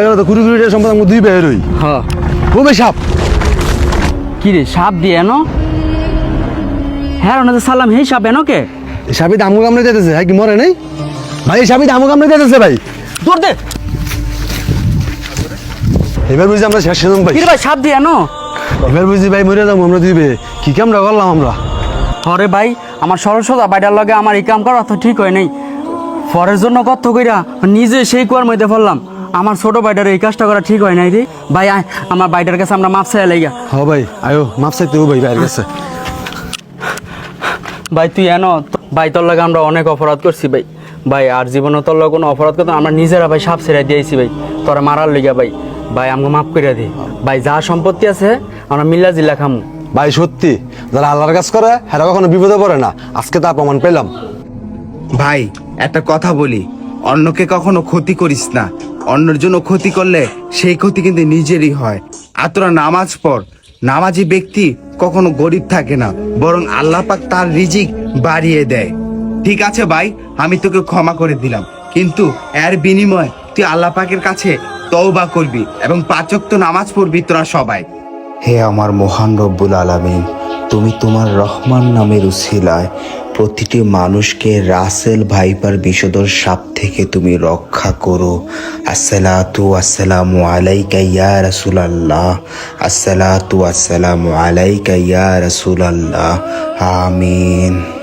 এগুলো তো কুড়ি কুড়ি টাকা সম্পদ আমি দুই বের হই হ্যাঁ ও সাপ। কি রে সাপ দিয়ে এনো? হ্যাঁ ওনাদের সালাম হেই সাপ এনো কে? এই সাপি দামু কামড়ে দিতেছে হ্যাঁ কি মরে নাই? ভাই এই দামু কামড়ে দিতেছে ভাই। দূর দে। এবার বুঝি আমরা শেষ সেজন ভাই। কি রে ভাই সাপ দিয়ে এনো? এবার বুঝি ভাই মরে যাব আমরা কি কামড়া করলাম আমরা? হরে ভাই আমার সরস্বতা বাইটার লগে আমার এই কাম করা তো ঠিক হয় নাই। ফরের জন্য কত কইরা নিজে সেই কুয়ার মধ্যে পড়লাম। আমার ছোট ভাইটার এই কাজটা করা ঠিক হয় নাই রে। ভাই আয় আমার বাইটার কাছে আমরা মাপ চাই লাইগা হ্যাঁ ভাই আয়ো মাপ চাইতে ও ভাই বাইরে গেছে ভাই তুই এন ভাই তোর লাগে আমরা অনেক অপরাধ করছি ভাই। ভাই আর জীবনে তোর লগে কোনো অপরাধ করতাম আমরা নিজেরা ভাই সাপ ছেড়ে দিয়েছি ভাই। তোরা মারার লিগা ভাই। ভাই আমাকে মাফ করে দে। ভাই যা সম্পত্তি আছে আমরা মিল্লা জিল্লা খামু। ভাই সত্যি যারা আল্লাহর কাজ করে হেরা কখনো বিপদে পড়ে না। আজকে তা প্রমাণ পেলাম। ভাই একটা কথা বলি। অন্যকে কখনো ক্ষতি করিস না। অন্যের জন্য ক্ষতি করলে সেই ক্ষতি কিন্তু নিজেরই হয়। আর তোরা নামাজ পড়। নামাজি ব্যক্তি কখনো গরিব থাকে না, বরং আল্লাহ পাক তার রিজিক বাড়িয়ে দেয়। ঠিক আছে ভাই, আমি তোকে ক্ষমা করে দিলাম। কিন্তু এর বিনিময় তুই আল্লাহ পাকের কাছে তওবা করবি এবং পাচক তো নামাজ পড়বি তোরা সবাই। হে আমার মহান রব্বুল আলামিন, তুমি তোমার রহমান নামের উসিলায় প্রতিটি মানুষকে রাসেল ভাইপার বিষধর সাপ থেকে তুমি রক্ষা করো। আসসালাতু আসসালামু আলাইকা ইয়া রাসূলুল্লাহ। আসসালাতু আসসালামু আলাইকা ইয়া রাসূলুল্লাহ। আমিন।